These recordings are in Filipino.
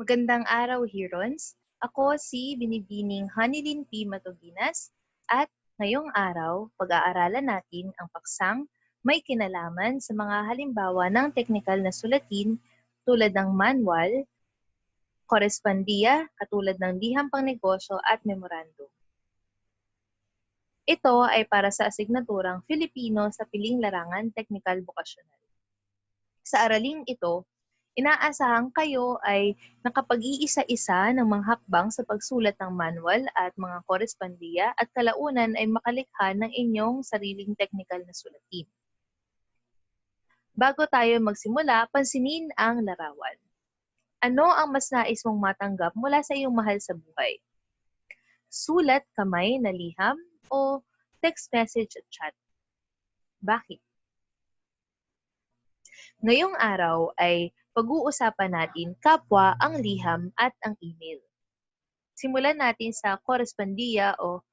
Magandang araw, Herons. Ako si Binibining Hanilin P. Matuginas at ngayong araw, pag-aaralan natin ang paksang may kinalaman sa mga halimbawa ng teknikal na sulatin tulad ng manual, korespondiya, katulad ng liham pangnegosyo at memorandum. Ito ay para sa asignaturang Filipino sa Piling Larangan Teknikal Vocational. Sa araling ito, Inaasahan kayo ay nakapag-iisa-isa ng mga hakbang sa pagsulat ng manual at mga korespondiya at kalaunan ay makalikha ng inyong sariling technical na sulatin. Bago tayo magsimula, pansinin ang larawan. Ano ang mas nais mong matanggap mula sa iyong mahal sa buhay? Sulat, kamay, na liham, o text message at chat? Bakit? Ngayong araw ay pag-uusapan natin kapwa ang liham at ang email. Simulan natin sa korespondiya o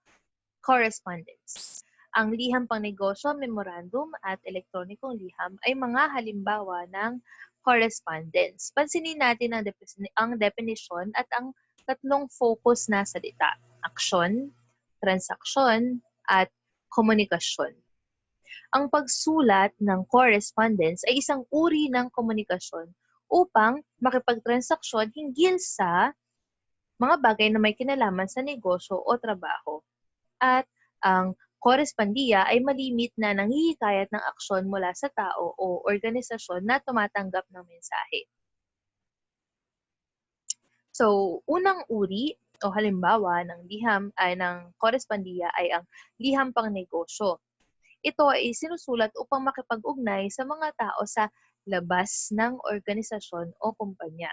correspondence. Ang liham pang negosyo, memorandum at elektronikong liham ay mga halimbawa ng correspondence. Pansinin natin ang, defin- ang definition at ang tatlong focus na salita. Aksyon, transaksyon, at komunikasyon. Ang pagsulat ng correspondence ay isang uri ng komunikasyon upang makipagtransaksyon hinggil sa mga bagay na may kinalaman sa negosyo o trabaho. At ang korespondiya ay malimit na nanghihikayat ng aksyon mula sa tao o organisasyon na tumatanggap ng mensahe. So, unang uri o halimbawa ng liham ay ng korespondiya ay ang liham pang negosyo. Ito ay sinusulat upang makipag-ugnay sa mga tao sa labas ng organisasyon o kumpanya.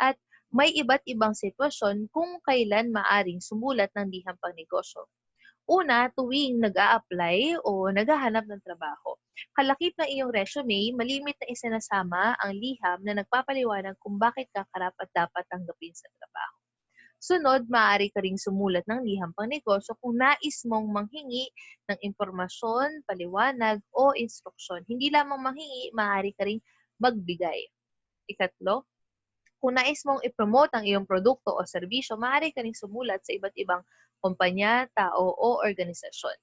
At may iba't ibang sitwasyon kung kailan maaring sumulat ng liham pangnegosyo. Una, tuwing nag apply o naghahanap ng trabaho. Kalakip ng iyong resume, malimit na isinasama ang liham na nagpapaliwanag kung bakit ka karapat dapat tanggapin sa trabaho. Sunod, maaari ka ring sumulat ng liham pang negosyo kung nais mong manghingi ng impormasyon, paliwanag, o instruksyon. Hindi lamang manghingi, maaari ka ring magbigay. Ikatlo, kung nais mong ipromote ang iyong produkto o serbisyo, maaari ka ring sumulat sa iba't ibang kumpanya, tao, o organisasyon.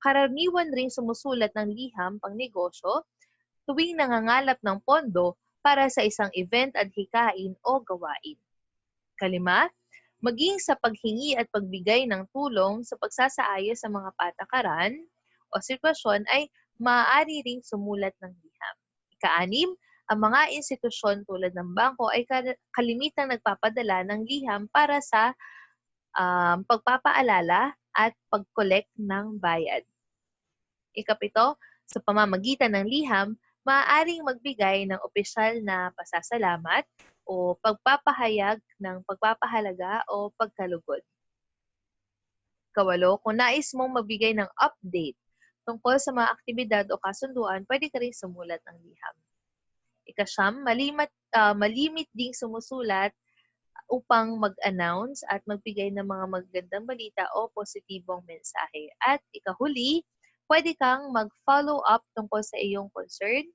Karaniwan ring sumusulat ng liham pang negosyo tuwing nangangalap ng pondo para sa isang event at hikain o gawain. Kalima, maging sa paghingi at pagbigay ng tulong sa pagsasaayos sa mga patakaran o sitwasyon ay maaari ring sumulat ng liham. Ikaanim, ang mga institusyon tulad ng bangko ay kalimitang nagpapadala ng liham para sa um, pagpapaalala at pag-collect ng bayad. Ikapito, sa pamamagitan ng liham, maaaring magbigay ng opisyal na pasasalamat o pagpapahayag ng pagpapahalaga o pagkalugod. Kawalo, kung nais mong magbigay ng update tungkol sa mga aktibidad o kasunduan, pwede ka rin sumulat ng liham. Ikasyam, malimit, uh, malimit ding sumusulat upang mag-announce at magbigay ng mga magagandang balita o positibong mensahe. At ikahuli, pwede kang mag-follow up tungkol sa iyong concern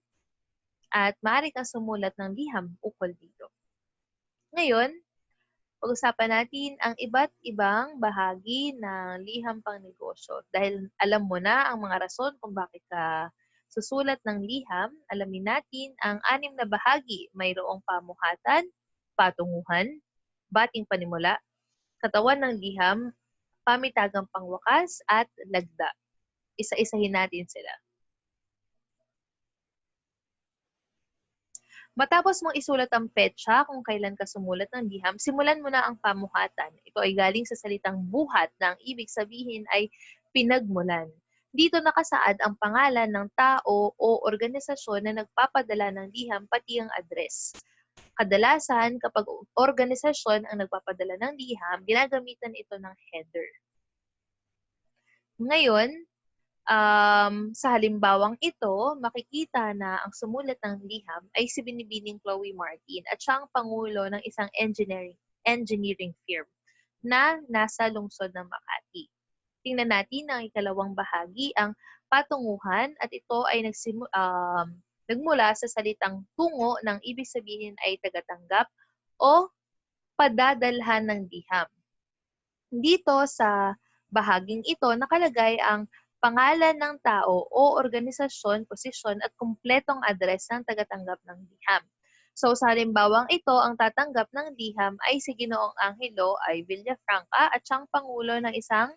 at maaari kang sumulat ng liham ukol dito. Ngayon, pag-usapan natin ang iba't ibang bahagi ng liham pang negosyo. Dahil alam mo na ang mga rason kung bakit ka susulat ng liham, alamin natin ang anim na bahagi. Mayroong pamuhatan, patunguhan, bating panimula, katawan ng liham, pamitagang pangwakas, at lagda. Isa-isahin natin sila. Matapos mong isulat ang petsa kung kailan ka sumulat ng liham, simulan mo na ang pamuhatan. Ito ay galing sa salitang buhat na ang ibig sabihin ay pinagmulan. Dito nakasaad ang pangalan ng tao o organisasyon na nagpapadala ng liham pati ang address. Kadalasan, kapag organisasyon ang nagpapadala ng liham, ginagamitan ito ng header. Ngayon, Um, sa halimbawang ito, makikita na ang sumulat ng liham ay si Binibining Chloe Martin at siya ang pangulo ng isang engineering, engineering firm na nasa lungsod ng Makati. Tingnan natin ang ikalawang bahagi, ang patunguhan at ito ay nagsimu, um, nagmula sa salitang tungo ng ibig sabihin ay tagatanggap o padadalhan ng liham. Dito sa bahaging ito nakalagay ang pangalan ng tao o organisasyon, posisyon at kumpletong address ng tagatanggap ng liham. So sa halimbawang ito, ang tatanggap ng liham ay si Ginoong Angelo ay Villafranca at siyang pangulo ng isang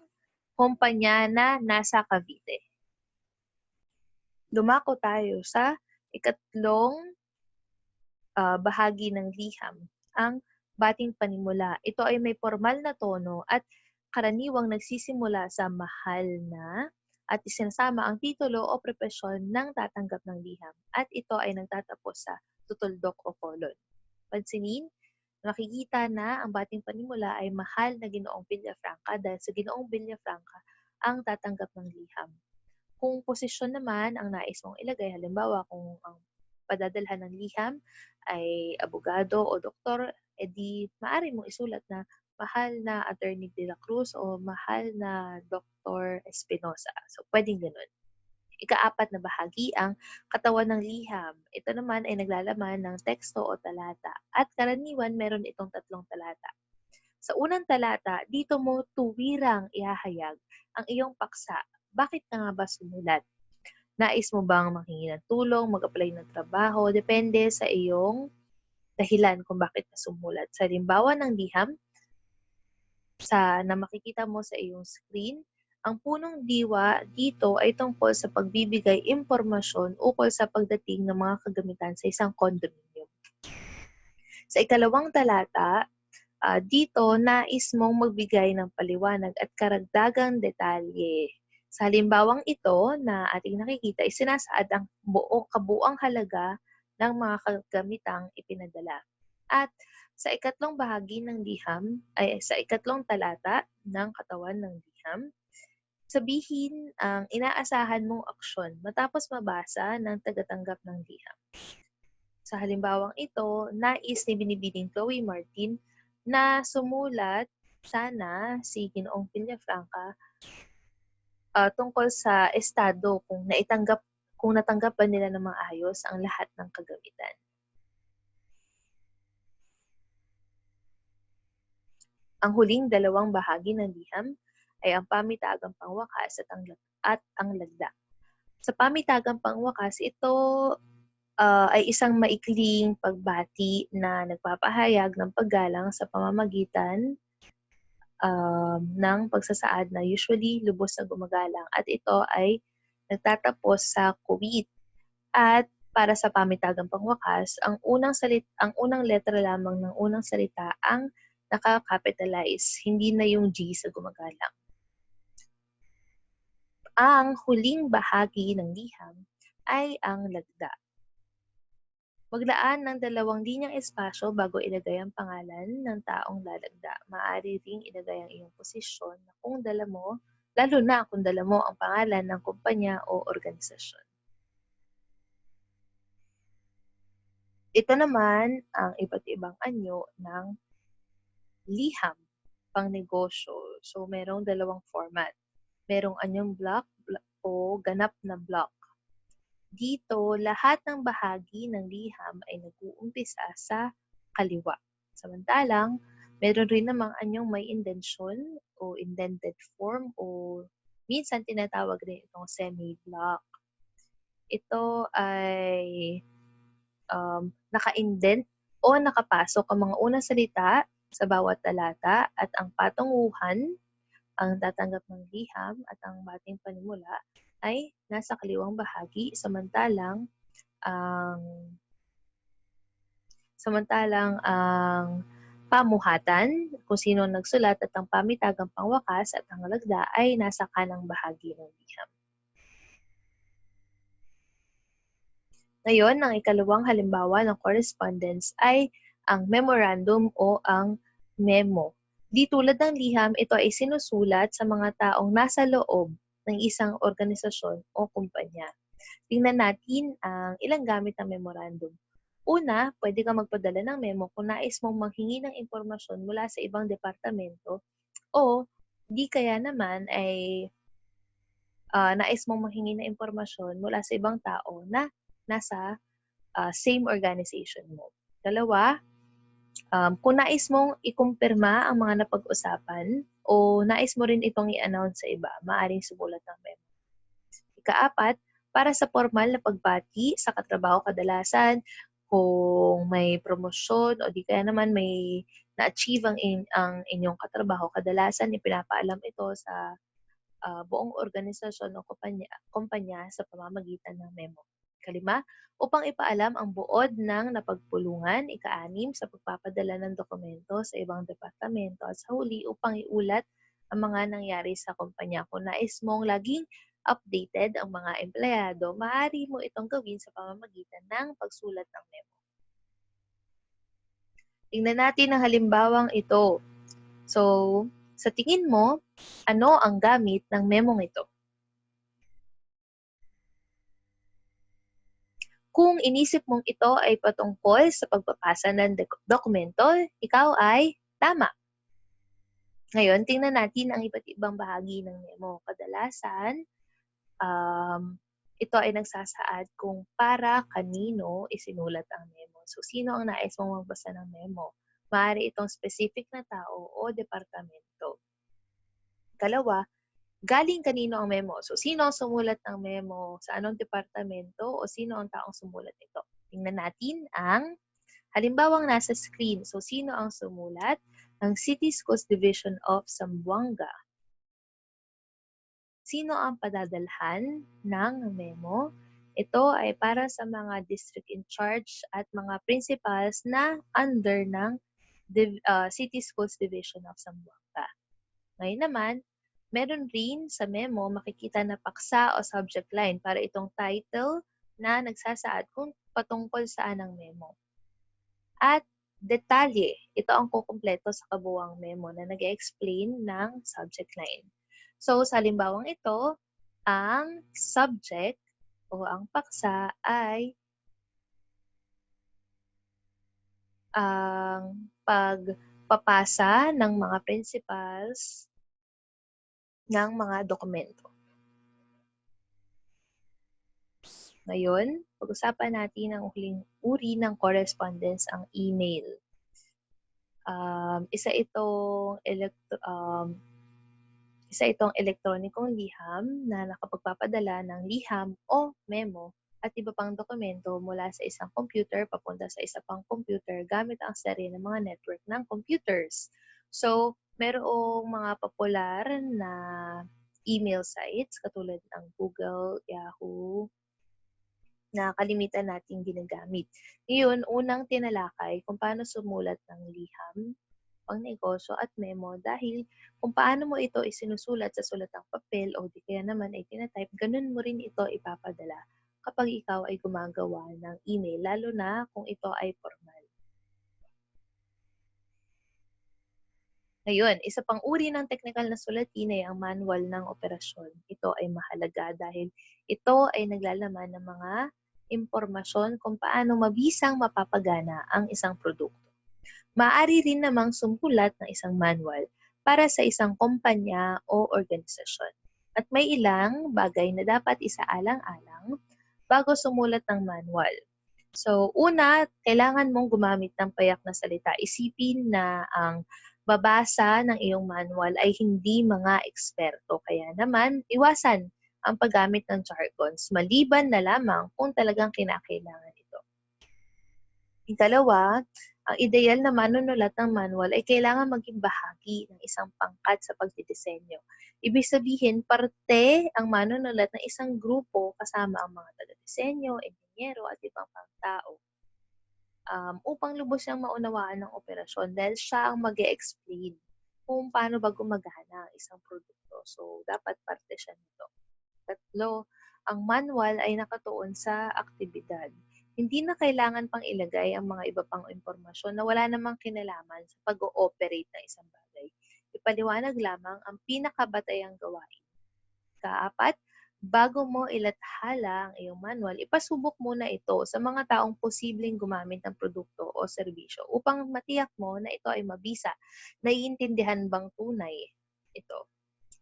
kumpanya na nasa Cavite. Dumako tayo sa ikatlong uh, bahagi ng liham, ang bating panimula. Ito ay may formal na tono at karaniwang nagsisimula sa mahal na at isinasama ang titulo o propesyon ng tatanggap ng liham at ito ay nagtatapos sa tutuldok o kolon. Pansinin, makikita na ang bating panimula ay mahal na ginoong Villafranca dahil sa ginoong Villafranca ang tatanggap ng liham. Kung posisyon naman ang nais mong ilagay, halimbawa kung ang padadalhan ng liham ay abogado o doktor, edi maaari mong isulat na mahal na Attorney De La Cruz o mahal na Dr. Espinosa. So, pwedeng ganun. Ikaapat na bahagi ang katawan ng liham. Ito naman ay naglalaman ng teksto o talata at karaniwan meron itong tatlong talata. Sa unang talata, dito mo tuwirang ihahayag ang iyong paksa. Bakit ka nga ba sumulat? Nais mo bang manghingi ng tulong, mag-apply ng trabaho? Depende sa iyong dahilan kung bakit ka sumulat. Sa limbawa ng liham, sa na makikita mo sa iyong screen, ang punong diwa dito ay tungkol sa pagbibigay impormasyon ukol sa pagdating ng mga kagamitan sa isang condominium. Sa ikalawang talata, uh, dito nais mong magbigay ng paliwanag at karagdagang detalye. Sa halimbawang ito na ating nakikita, isinasaad ang buo kabuang halaga ng mga kagamitang ipinadala. At sa ikatlong bahagi ng liham, ay sa ikatlong talata ng katawan ng liham, sabihin ang inaasahan mong aksyon matapos mabasa ng tagatanggap ng liham. Sa halimbawang ito, nais ni Binibining Chloe Martin na sumulat sana si Ginoong Villafranca uh, tungkol sa estado kung naitanggap kung natanggap ba nila ng maayos ang lahat ng kagamitan. Ang huling dalawang bahagi ng liham ay ang pamitagang pangwakas at ang, at ang lagda. Sa pamitagang pangwakas, ito uh, ay isang maikling pagbati na nagpapahayag ng paggalang sa pamamagitan um, ng pagsasaad na usually lubos na gumagalang at ito ay nagtatapos sa kuwit. At para sa pamitagang pangwakas, ang unang salit ang unang letra lamang ng unang salita ang naka-capitalize, hindi na yung G sa gumagalang. Ang huling bahagi ng liham ay ang lagda. Maglaan ng dalawang linyang espasyo bago ilagay ang pangalan ng taong lalagda. Maaari ring ilagay ang iyong posisyon na kung dala mo, lalo na kung dala mo ang pangalan ng kumpanya o organisasyon. Ito naman ang iba't ibang anyo ng liham pang negosyo. So, merong dalawang format. Merong anyong block o ganap na block. Dito, lahat ng bahagi ng liham ay nag-uumpisa sa kaliwa. Samantalang, meron rin namang anyong may indention o indented form o minsan tinatawag rin itong semi-block. Ito ay um, naka-indent o nakapasok ang mga unang salita sa bawat talata at ang patunguhan, ang tatanggap ng liham at ang bating panimula ay nasa kaliwang bahagi samantalang ang samantalang ang pamuhatan, kung sino nagsulat at ang pamitagang pangwakas at ang lagda ay nasa kanang bahagi ng liham. Ngayon, ang ikalawang halimbawa ng correspondence ay ang memorandum o ang memo. Di tulad ng liham, ito ay sinusulat sa mga taong nasa loob ng isang organisasyon o kumpanya. Tingnan natin ang ilang gamit ng memorandum. Una, pwede kang magpadala ng memo kung nais mong manghingi ng impormasyon mula sa ibang departamento o di kaya naman ay uh, nais mong manghingi ng impormasyon mula sa ibang tao na nasa uh, same organization mo. Dalawa, Um, kung nais mong ikumpirma ang mga napag-usapan o nais mo rin itong i-announce sa iba, maaaring sumulat ng memo. Ikaapat, para sa formal na pagbati sa katrabaho kadalasan, kung may promosyon o di kaya naman may na-achieve ang, in, ang inyong katrabaho, kadalasan ipinapaalam ito sa uh, buong organisasyon o kumpanya, kumpanya sa pamamagitan ng memo. Kalima, upang ipaalam ang buod ng napagpulungan, ika-anim sa pagpapadala ng dokumento sa ibang departamento at sa huli upang iulat ang mga nangyari sa kumpanya. Kung nais mong laging updated ang mga empleyado, maaari mo itong gawin sa pamamagitan ng pagsulat ng memo. Tingnan natin ang halimbawang ito. So, sa tingin mo, ano ang gamit ng memong ito? Kung inisip mong ito ay patungkol sa pagpapasa ng dokumento, ikaw ay tama. Ngayon, tingnan natin ang iba't ibang bahagi ng memo. Kadalasan, um, ito ay nagsasaad kung para kanino isinulat ang memo. So, sino ang nais mong magbasa ng memo? Maaari itong specific na tao o departamento. Kalawa, galing kanino ang memo? So, sino ang sumulat ng memo? Sa anong departamento o sino ang taong sumulat nito? Tingnan natin ang halimbawang nasa screen. So, sino ang sumulat? Ang City Schools Division of Zamboanga. Sino ang padadalhan ng memo? Ito ay para sa mga district in charge at mga principals na under ng uh, City Schools Division of Zamboanga. Ngayon naman, Meron rin sa memo makikita na paksa o subject line para itong title na nagsasaad kung patungkol saan ang memo. At detalye, ito ang kukumpleto sa kabuwang memo na nag explain ng subject line. So, sa halimbawang ito, ang subject o ang paksa ay ang pagpapasa ng mga principals ng mga dokumento. Ngayon, pag-usapan natin ang huling uri ng correspondence, ang email. Um, isa itong electro, um, isa itong elektronikong liham na nakapagpapadala ng liham o memo at iba pang dokumento mula sa isang computer papunta sa isa pang computer gamit ang seri ng mga network ng computers. So, merong mga popular na email sites katulad ng Google, Yahoo, na kalimitan nating ginagamit. Ngayon, unang tinalakay kung paano sumulat ng liham, pang negosyo at memo dahil kung paano mo ito isinusulat sa sulatang papel o di kaya naman ay tinatype, ganun mo rin ito ipapadala kapag ikaw ay gumagawa ng email, lalo na kung ito ay formal. Ngayon, isa pang uri ng technical na sulatin ay ang manual ng operasyon. Ito ay mahalaga dahil ito ay naglalaman ng mga impormasyon kung paano mabisang mapapagana ang isang produkto. Maaari rin namang sumulat ng isang manual para sa isang kumpanya o organisasyon. At may ilang bagay na dapat isaalang-alang bago sumulat ng manual. So, una, kailangan mong gumamit ng payak na salita. Isipin na ang babasa ng iyong manual ay hindi mga eksperto. Kaya naman, iwasan ang paggamit ng jargons, maliban na lamang kung talagang kinakailangan ito. Ikalawa, ang ideal na manunulat ng manual ay kailangan maging bahagi ng isang pangkat sa pagdidisenyo. Ibig sabihin, parte ang manunulat ng isang grupo kasama ang mga taga-disenyo, engineero at ibang pang tao um, upang lubos siyang maunawaan ng operasyon dahil siya ang mag explain kung paano ba gumagana ang isang produkto. So, dapat parte siya nito. Tatlo, ang manual ay nakatuon sa aktibidad. Hindi na kailangan pang ilagay ang mga iba pang impormasyon na wala namang kinalaman sa pag-ooperate ng isang bagay. Ipaliwanag lamang ang pinakabatayang gawain. Kaapat, bago mo ilathala ang iyong manual, ipasubok muna ito sa mga taong posibleng gumamit ng produkto o serbisyo upang matiyak mo na ito ay mabisa. Naiintindihan bang tunay ito?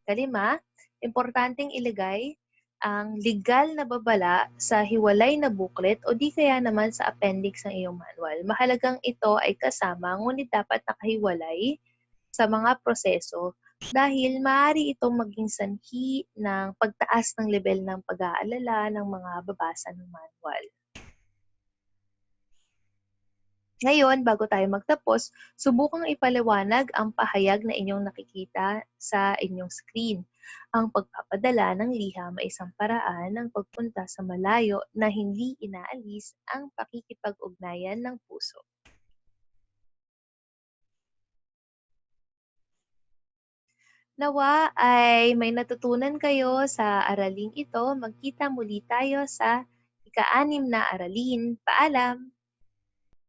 Kalima, importanteng ilagay ang legal na babala sa hiwalay na booklet o di kaya naman sa appendix ng iyong manual. Mahalagang ito ay kasama ngunit dapat nakahiwalay sa mga proseso dahil maaari itong maging sanhi ng pagtaas ng level ng pag-aalala ng mga babasa ng manual. Ngayon, bago tayo magtapos, subukang ipaliwanag ang pahayag na inyong nakikita sa inyong screen. Ang pagpapadala ng liham ay isang paraan ng pagpunta sa malayo na hindi inaalis ang pakikipag-ugnayan ng puso. Nawa ay may natutunan kayo sa araling ito. Magkita muli tayo sa ika-anim na aralin. Paalam!